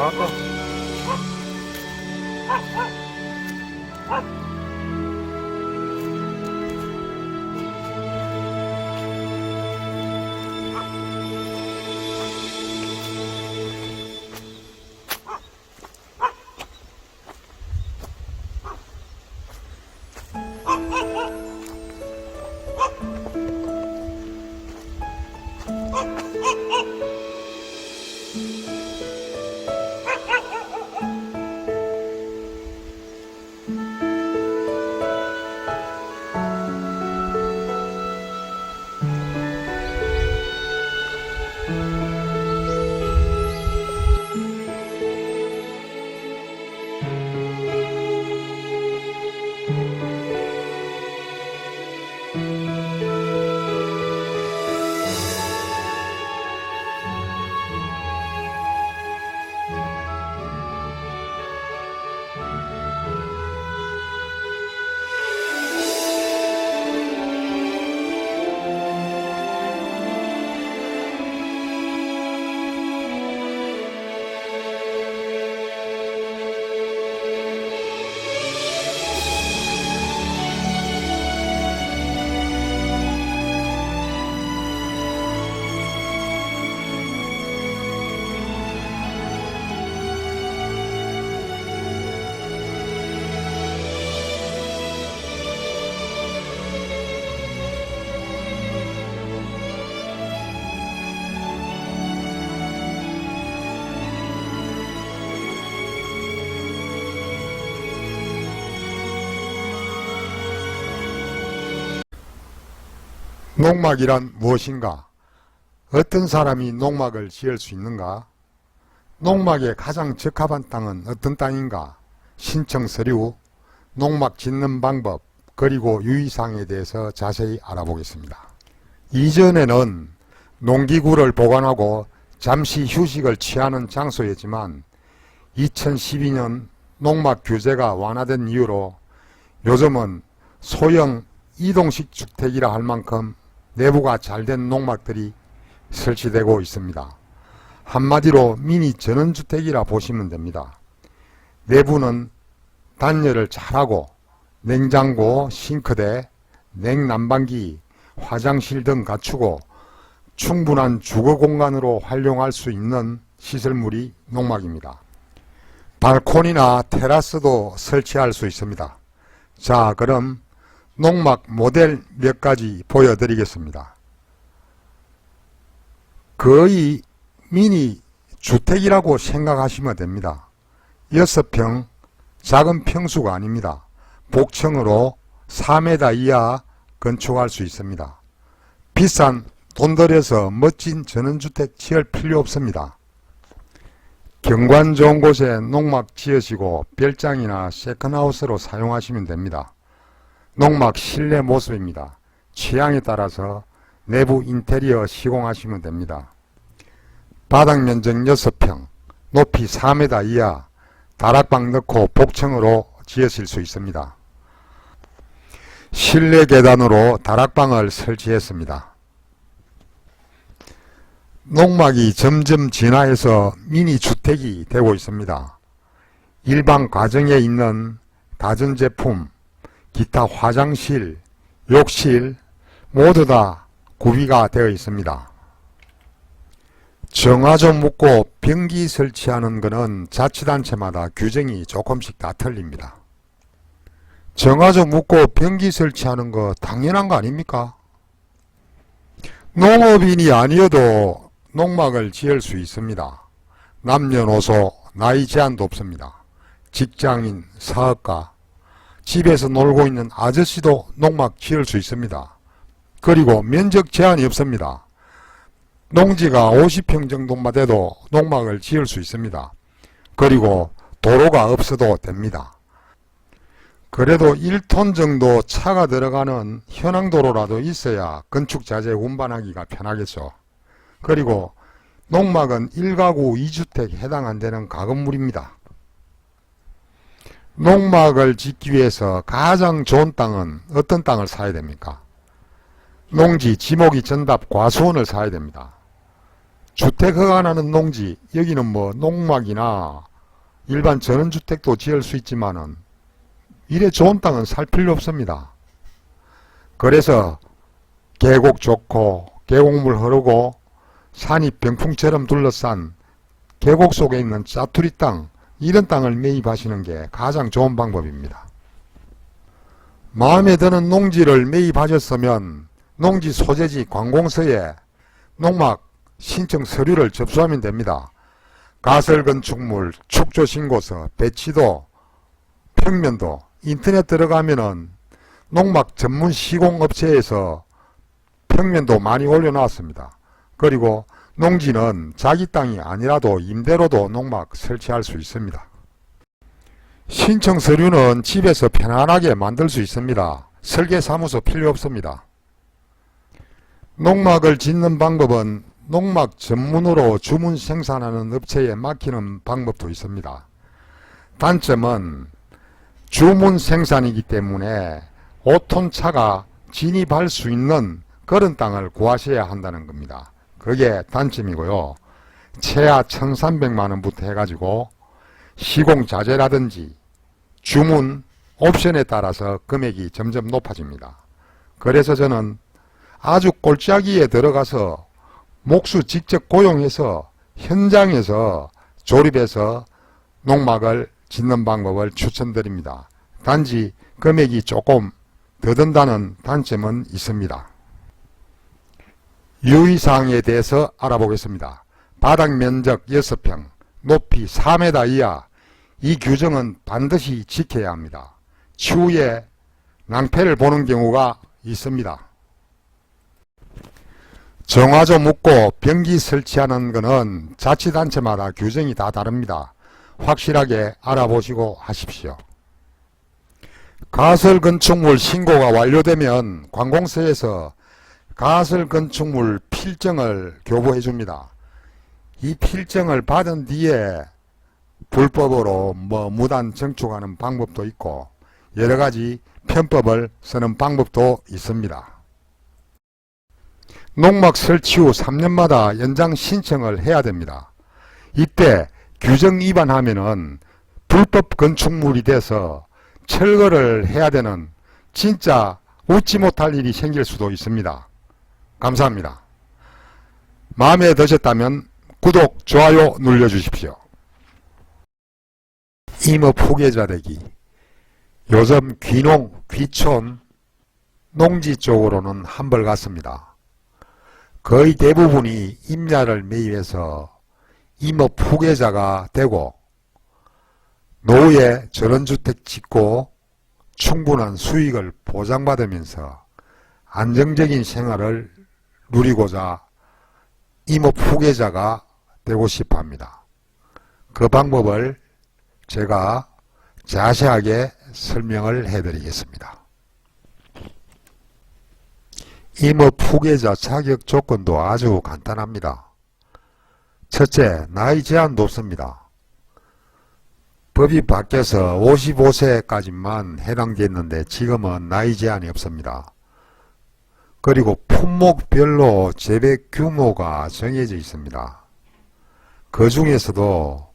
아 농막이란 무엇인가? 어떤 사람이 농막을 지을 수 있는가? 농막에 가장 적합한 땅은 어떤 땅인가? 신청 서류, 농막 짓는 방법, 그리고 유의사항에 대해서 자세히 알아보겠습니다. 이전에는 농기구를 보관하고 잠시 휴식을 취하는 장소였지만 2012년 농막 규제가 완화된 이후로 요즘은 소형 이동식 주택이라 할 만큼 내부가 잘 된 농막들이 설치되고 있습니다. 한마디로 미니 전원주택이라 보시면 됩니다. 내부는 단열을 잘하고 냉장고, 싱크대, 냉난방기, 화장실 등 갖추고 충분한 주거 공간으로 활용할 수 있는 시설물이 농막입니다. 발코니나 테라스도 설치할 수 있습니다. 자, 그럼 농막 모델 몇 가지 보여드리겠습니다. 거의 미니 주택이라고 생각하시면 됩니다. 6평 작은 평수가 아닙니다. 복층으로 4m 이하 건축할 수 있습니다. 비싼 돈 들여서 멋진 전원주택 지을 필요 없습니다. 경관 좋은 곳에 농막 지으시고 별장이나 세컨하우스로 사용하시면 됩니다. 농막 실내 모습입니다. 취향에 따라서 내부 인테리어 시공하시면 됩니다. 바닥 면적 6평, 높이 4m 이하, 다락방 넣고 복층으로 지으실 수 있습니다. 실내 계단으로 다락방을 설치했습니다. 농막이 점점 진화해서 미니 주택이 되고 있습니다. 일반 가정에 있는 가전제품, 기타 화장실, 욕실 모두 다 구비가 되어 있습니다. 정화조 묻고 변기 설치하는 것은 자치단체마다 규정이 조금씩 다 틀립니다. 정화조 묻고 변기 설치하는 거 당연한 거 아닙니까? 농업인이 아니어도 농막을 지을 수 있습니다. 남녀노소 나이 제한도 없습니다. 직장인, 사업가, 집에서 놀고 있는 아저씨도 농막 지을 수 있습니다. 그리고 면적 제한이 없습니다. 농지가 50평 정도만 돼도 농막을 지을 수 있습니다. 그리고 도로가 없어도 됩니다. 그래도 1톤 정도 차가 들어가는 현황도로라도 있어야 건축 자재 운반하기가 편하겠죠. 그리고 농막은 1가구 2주택 해당 안 되는 가건물입니다. 농막을 짓기 위해서 가장 좋은 땅은 어떤 땅을 사야 됩니까? 농지, 지목이 전답, 과수원을 사야 됩니다. 주택 허가나는 농지, 여기는 뭐 농막이나 일반 전원주택도 지을 수 있지만은 이래 좋은 땅은 살 필요 없습니다. 그래서 계곡 좋고 계곡물 흐르고 산이 병풍처럼 둘러싼 계곡 속에 있는 짜투리 땅 이런 땅을 매입하시는 게 가장 좋은 방법입니다. 마음에 드는 농지를 매입하셨으면 농지 소재지 관공서에 농막 신청 서류를 접수하면 됩니다. 가설 건축물, 축조 신고서, 배치도, 평면도, 인터넷 들어가면은 농막 전문 시공업체에서 평면도 많이 올려놨습니다. 그리고 농지는 자기 땅이 아니라도 임대로도 농막 설치할 수 있습니다. 신청 서류는 집에서 편안하게 만들 수 있습니다. 설계사무소 필요 없습니다. 농막을 짓는 방법은 농막 전문으로 주문 생산하는 업체에 맡기는 방법도 있습니다. 단점은 주문 생산이기 때문에 5톤 차가 진입할 수 있는 그런 땅을 구하셔야 한다는 겁니다. 그게 단점이고요. 최하 1300만 원부터 해가지고 시공 자재라든지 주문 옵션에 따라서 금액이 점점 높아집니다. 그래서 저는 아주 골짜기에 들어가서 목수 직접 고용해서 현장에서 조립해서 농막을 짓는 방법을 추천드립니다. 단지 금액이 조금 더 든다는 단점은 있습니다. 유의사항에 대해서 알아보겠습니다. 바닥 면적 6평, 높이 4m 이하, 이 규정은 반드시 지켜야 합니다. 추후에 낭패를 보는 경우가 있습니다. 정화조 묻고 변기 설치하는 것은 자치단체마다 규정이 다 다릅니다. 확실하게 알아보시고 하십시오. 가설 건축물 신고가 완료되면 관공서에서 가설 건축물 필정을 교부해 줍니다. 이 필정을 받은 뒤에 불법으로 뭐 무단 증축하는 방법도 있고 여러 가지 편법을 쓰는 방법도 있습니다. 농막 설치 후 3년마다 연장 신청을 해야 됩니다. 이때 규정 위반하면은 불법 건축물이 돼서 철거를 해야 되는 진짜 웃지 못할 일이 생길 수도 있습니다. 감사합니다. 마음에 드셨다면 구독, 좋아요 눌러주십시오. 임업 후계자 되기 요즘 귀농, 귀촌, 농지 쪽으로는 한벌 같습니다. 거의 대부분이 임야를 매입해서 임업 후계자가 되고 노후에 전원주택 짓고 충분한 수익을 보장받으면서 안정적인 생활을 누리고자 임업 후계자가 되고 싶어 합니다. 그 방법을 제가 자세하게 설명을 해드리겠습니다. 임업 후계자 자격 조건도 아주 간단합니다. 첫째, 나이 제한도 없습니다. 법이 바뀌어서 55세까지만 해당됐는데 지금은 나이 제한이 없습니다. 그리고 품목별로 재배 규모가 정해져 있습니다. 그 중에서도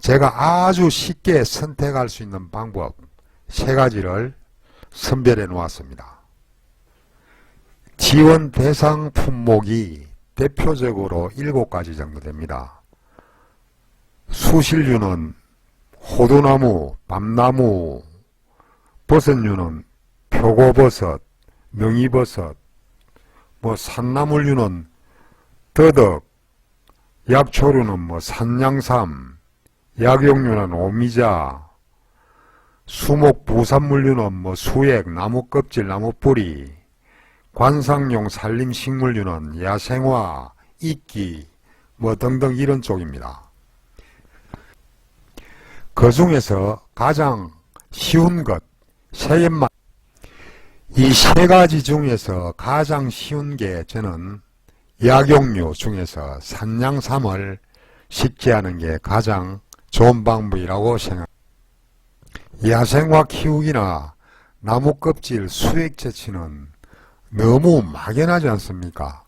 제가 아주 쉽게 선택할 수 있는 방법 세 가지를 선별해 놓았습니다. 지원 대상 품목이 대표적으로 7가지 정도 됩니다. 수실류는 호두나무, 밤나무, 버섯류는 표고버섯, 명이버섯, 뭐 산나물류는 더덕, 약초류는 뭐 산양삼, 약용류는 오미자, 수목 부산물류는 뭐 수액, 나무 껍질, 나무 뿌리, 관상용 산림 식물류는 야생화, 이끼, 뭐 등등 이런 쪽입니다. 그 중에서 가장 쉬운 것, 세갯만 이 세 가지 중에서 가장 쉬운 게 저는 약용류 중에서 산양삼을 쉽게 하는 게 가장 좋은 방법이라고 생각합니다. 야생화 키우기나 나무 껍질 수액 채취는 너무 막연하지 않습니까?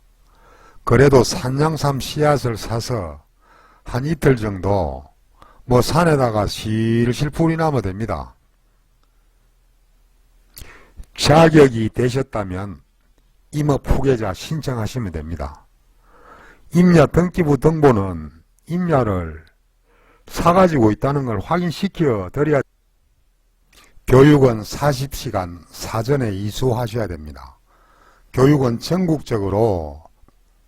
그래도 산양삼 씨앗을 사서 한 이틀 정도 뭐 산에다가 실실 뿌리 나면 됩니다. 자격이 되셨다면 임업 후계자 신청하시면 됩니다. 임야 등기부 등본은 임야를 사가지고 있다는 걸 확인시켜 드려야 교육은 40시간 사전에 이수하셔야 됩니다. 교육은 전국적으로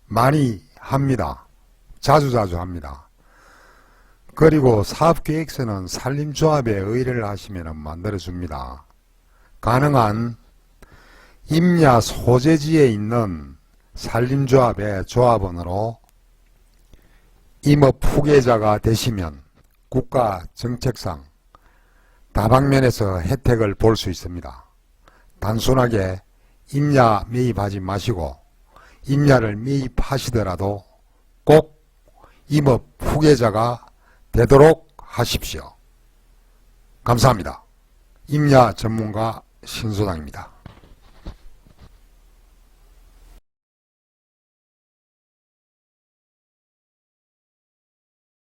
많이 합니다. 자주자주 합니다. 그리고 사업계획서는 산림조합에 의뢰를 하시면 만들어줍니다. 가능한 임야 소재지에 있는 산림조합의 조합원으로 임업 후계자가 되시면 국가 정책상 다방면에서 혜택을 볼 수 있습니다. 단순하게 임야 매입하지 마시고 임야를 매입하시더라도 꼭 임업 후계자가 되도록 하십시오. 감사합니다. 임야 전문가 신소장입니다.